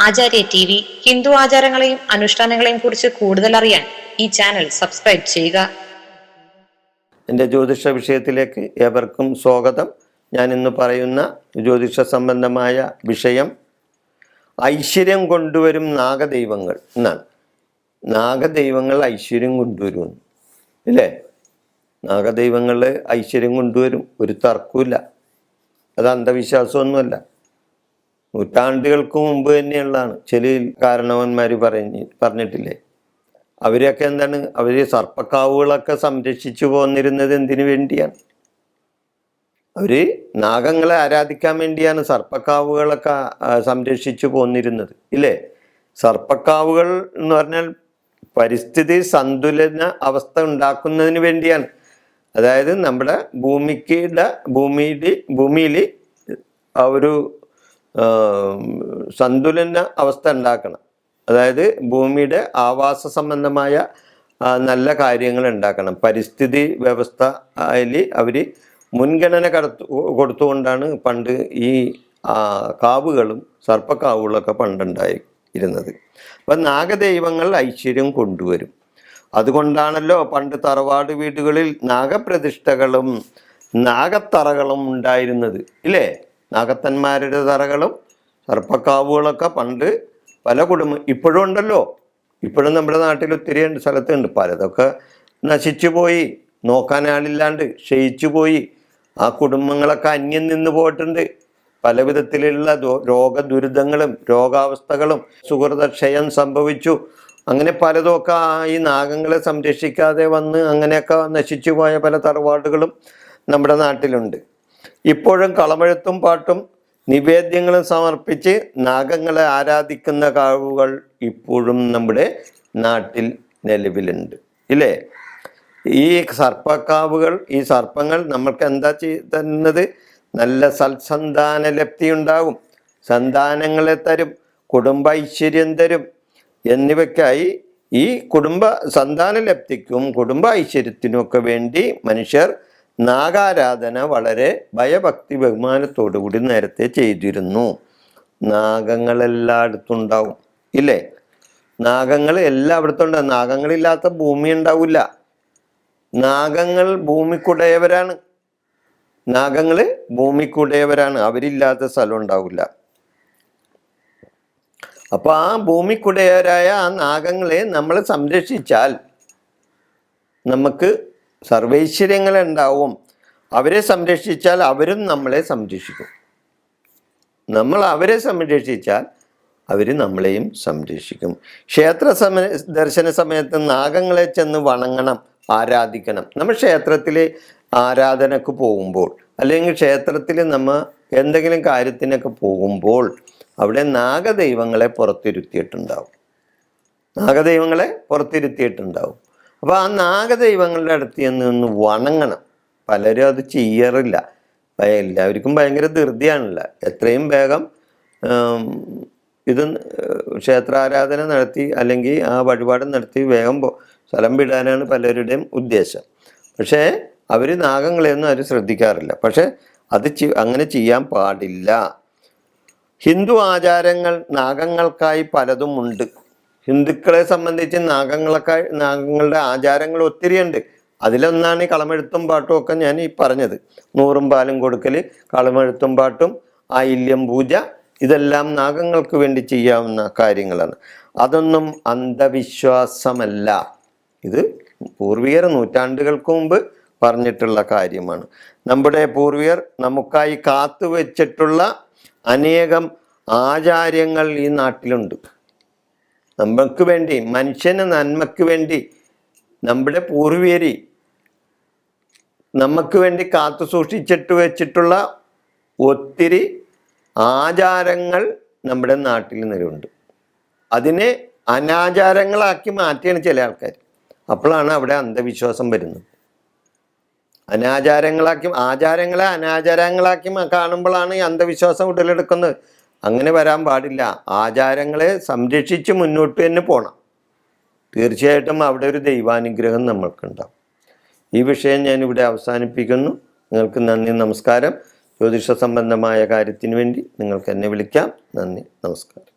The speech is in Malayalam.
ആചാര്യ ടി വി ഹിന്ദു ആചാരങ്ങളെയും അനുഷ്ഠാനങ്ങളെയും കുറിച്ച് കൂടുതൽ അറിയാൻ ഈ ചാനൽ സബ്സ്ക്രൈബ് ചെയ്യുക. എന്റെ ജ്യോതിഷ വിഷയത്തിലേക്ക് ഏവർക്കും സ്വാഗതം. ഞാൻ ഇന്ന് പറയുന്ന ജ്യോതിഷ സംബന്ധമായ വിഷയം ഐശ്വര്യം കൊണ്ടുവരും നാഗദൈവങ്ങൾ എന്നാണ്. നാഗദൈവങ്ങൾ ഐശ്വര്യം കൊണ്ടുവരും ഇല്ലേ? നാഗദൈവങ്ങൾ ഐശ്വര്യം കൊണ്ടുവരും. ഒരു തർക്കമില്ല അത് അന്ധവിശ്വാസമൊന്നുമല്ല. നൂറ്റാണ്ടുകൾക്ക് മുമ്പ് തന്നെയുള്ളതാണ്. ചില കാരണവന്മാർ പറഞ്ഞ് പറഞ്ഞിട്ടില്ലേ? അവരൊക്കെ എന്താണ് അവർ സർപ്പക്കാവുകളൊക്കെ സംരക്ഷിച്ചു പോന്നിരുന്നത് എന്തിനു വേണ്ടിയാണ്? അവർ നാഗങ്ങളെ ആരാധിക്കാൻ വേണ്ടിയാണ് സർപ്പക്കാവുകളൊക്കെ സംരക്ഷിച്ചു പോന്നിരുന്നത്. ഇല്ലേ? സർപ്പക്കാവുകൾ എന്ന് പറഞ്ഞാൽ പരിസ്ഥിതി സന്തുലന അവസ്ഥ ഉണ്ടാക്കുന്നതിന് വേണ്ടിയാണ്. അതായത് നമ്മുടെ ഭൂമിക്കുടെ ഭൂമിയിൽ ഭൂമിയിൽ ഒരു സന്തുലന അവസ്ഥ ഉണ്ടാക്കണം. അതായത് ഭൂമിയുടെ ആവാസ സംബന്ധമായ നല്ല കാര്യങ്ങൾ ഉണ്ടാക്കണം. പരിസ്ഥിതി വ്യവസ്ഥ അതിൽ അവർ മുൻഗണന കടത്തു കൊടുത്തുകൊണ്ടാണ് പണ്ട് ഈ കാവുകളും സർപ്പക്കാവുകളൊക്കെ പണ്ടുണ്ടായി ഇരുന്നത് അപ്പം നാഗദൈവങ്ങൾ ഐശ്വര്യം കൊണ്ടുവരും. അതുകൊണ്ടാണല്ലോ പണ്ട് തറവാട് വീടുകളിൽ നാഗപ്രതിഷ്ഠകളും നാഗത്തറകളും ഉണ്ടായിരുന്നത്. ഇല്ലേ? നാഗത്തന്മാരുടെ തറകളും സർപ്പക്കാവുകളൊക്കെ പണ്ട് പല കുടുംബം ഇപ്പോഴും ഉണ്ടല്ലോ. ഇപ്പോഴും നമ്മുടെ നാട്ടിൽ ഒത്തിരി സ്ഥലത്തുണ്ട്. പലതൊക്കെ നശിച്ചു പോയി. നോക്കാൻ ആളില്ലാണ്ട് ക്ഷയിച്ചു പോയി. ആ കുടുംബങ്ങളൊക്കെ അന്യം നിന്ന് പോയിട്ടുണ്ട്. പല വിധത്തിലുള്ള രോഗദുരിതങ്ങളും രോഗാവസ്ഥകളും സുഹൃതക്ഷയം സംഭവിച്ചു. അങ്ങനെ പലതൊക്കെ ഈ നാഗങ്ങളെ സംരക്ഷിക്കാതെ വന്ന് അങ്ങനെയൊക്കെ നശിച്ചു പോയ പല തറവാടുകളും നമ്മുടെ നാട്ടിലുണ്ട്. ഇപ്പോഴും കളമെഴുത്തും പാട്ടും നിവേദ്യങ്ങളും സമർപ്പിച്ച് നാഗങ്ങളെ ആരാധിക്കുന്ന കാവുകൾ ഇപ്പോഴും നമ്മുടെ നാട്ടിൽ നിലവിലുണ്ട്. ഇല്ലേ? ഈ സർപ്പക്കാവുകൾ ഈ സർപ്പങ്ങൾ നമ്മൾക്ക് എന്താ ചെയ്യുന്നത് നല്ല സൽസന്താന ലബ്ധി ഉണ്ടാകും. സന്താനങ്ങളെ തരും കുടുംബ ഐശ്വര്യം തരും. എന്നിവയ്ക്കായി ഈ കുടുംബ സന്താന ലബ്ധിക്കും കുടുംബ ഐശ്വര്യത്തിനും ഒക്കെ വേണ്ടി മനുഷ്യർ നാഗാരാധന വളരെ ഭയഭക്തി ബഹുമാനത്തോടുകൂടി നേരത്തെ ചെയ്തിരുന്നു. നാഗങ്ങളെല്ലായിടത്തും ഉണ്ടാവും. ഇല്ലേ? നാഗങ്ങൾ എല്ലായിടത്തും ഉണ്ടാവും. നാഗങ്ങളില്ലാത്ത ഭൂമി ഉണ്ടാവില്ല. നാഗങ്ങൾ ഭൂമിക്കുടയവരാണ്. നാഗങ്ങൾ ഭൂമിക്കുടയവരാണ്. അവരില്ലാത്ത സ്ഥലം ഉണ്ടാവില്ല. അപ്പൊ ആ ഭൂമിക്കുടയവരായ ആ നാഗങ്ങളെ നമ്മൾ സംരക്ഷിച്ചാൽ നമുക്ക് സർവൈശ്വര്യങ്ങൾ ഉണ്ടാവും അവരെ സംരക്ഷിച്ചാൽ അവരും നമ്മളെ സംരക്ഷിക്കും. നമ്മൾ അവരെ സംരക്ഷിച്ചാൽ അവർ നമ്മളെയും സംരക്ഷിക്കും. ക്ഷേത്ര സമയ ദർശന സമയത്ത് നാഗങ്ങളെ ചെന്ന് വണങ്ങണം ആരാധിക്കണം. നമ്മൾ ക്ഷേത്രത്തിൽ ആരാധനക്ക് പോകുമ്പോൾ അല്ലെങ്കിൽ ക്ഷേത്രത്തിൽ നമ്മൾ എന്തെങ്കിലും കാര്യത്തിനൊക്കെ പോകുമ്പോൾ അവിടെ നാഗദൈവങ്ങളെ പുറത്തിരുത്തിയിട്ടുണ്ടാവും. നാഗദൈവങ്ങളെ പുറത്തിരുത്തിയിട്ടുണ്ടാവും. അപ്പോൾ ആ നാഗദൈവങ്ങളുടെ അടുത്ത് നിന്ന് വണങ്ങണം. പലരും അത് ചെയ്യാറില്ല. എല്ലാവർക്കും ഭയങ്കര ധൃതിയാണല്ലോ. എത്രയും വേഗം ഇത് ക്ഷേത്രാരാധന നടത്തി അല്ലെങ്കിൽ ആ വഴിപാട് നടത്തി വേഗം സ്ഥലം വിടാനാണ് പലരുടെയും ഉദ്ദേശം. പക്ഷേ അവർ നാഗങ്ങളെയൊന്നും അവർ ശ്രദ്ധിക്കാറില്ല. പക്ഷേ അത് അങ്ങനെ ചെയ്യാൻ പാടില്ല. ഹിന്ദു ആചാരങ്ങൾ നാഗങ്ങൾക്കായി പലതും ഉണ്ട്. ഹിന്ദുക്കളെ സംബന്ധിച്ച് നാഗങ്ങളൊക്കെ നാഗങ്ങളുടെ ആചാരങ്ങൾ ഒത്തിരിയുണ്ട്. അതിലൊന്നാണ് ഈ കളമെഴുത്തും പാട്ടും ഒക്കെ ഞാൻ ഈ പറഞ്ഞത്. നൂറും പാലും കൊടുക്കൽ കളമെഴുത്തും പാട്ടും ആയില്യം പൂജ ഇതെല്ലാം നാഗങ്ങൾക്ക് വേണ്ടി ചെയ്യാവുന്ന കാര്യങ്ങളാണ്. അതൊന്നും അന്ധവിശ്വാസമല്ല. ഇത് പൂർവികർ നൂറ്റാണ്ടുകൾക്ക് മുമ്പ് പറഞ്ഞിട്ടുള്ള കാര്യമാണ്. നമ്മുടെ പൂർവികർ നമുക്കായി കാത്തുവെച്ചിട്ടുള്ള അനേകം ആചാര്യങ്ങൾ ഈ നാട്ടിലുണ്ട്. നമുക്ക് വേണ്ടി മനുഷ്യന് നന്മക്ക് വേണ്ടി നമ്മുടെ പൂർവികരി നമുക്ക് വേണ്ടി കാത്തു സൂക്ഷിച്ചിട്ട് വെച്ചിട്ടുള്ള ഒത്തിരി ആചാരങ്ങൾ നമ്മുടെ നാട്ടിൽ നിലവുണ്ട് അതിനെ അനാചാരങ്ങളാക്കി മാറ്റിയാണ് ചില ആൾക്കാർ അപ്പോഴാണ് അവിടെ അന്ധവിശ്വാസം വരുന്നത്. അനാചാരങ്ങളാക്കി ആചാരങ്ങളെ അനാചാരങ്ങളാക്കി കാണുമ്പോഴാണ് ഈ അന്ധവിശ്വാസം ഉടലെടുക്കുന്നത്. അങ്ങനെ വരാൻ പാടില്ല. ആചാരങ്ങളെ സംരക്ഷിച്ച് മുന്നോട്ട് തന്നെ പോകണം തീർച്ചയായിട്ടും അവിടെ ഒരു ദൈവാനുഗ്രഹം നമ്മൾക്കുണ്ടാവും. ഈ വിഷയം ഞാൻ ഇവിടെ അവസാനിപ്പിക്കുന്നു. നിങ്ങൾക്ക് നന്ദി നമസ്കാരം. ജ്യോതിഷ സംബന്ധമായ കാര്യത്തിന് വേണ്ടി നിങ്ങൾക്ക് എന്നെ വിളിക്കാം. നന്ദി നമസ്കാരം.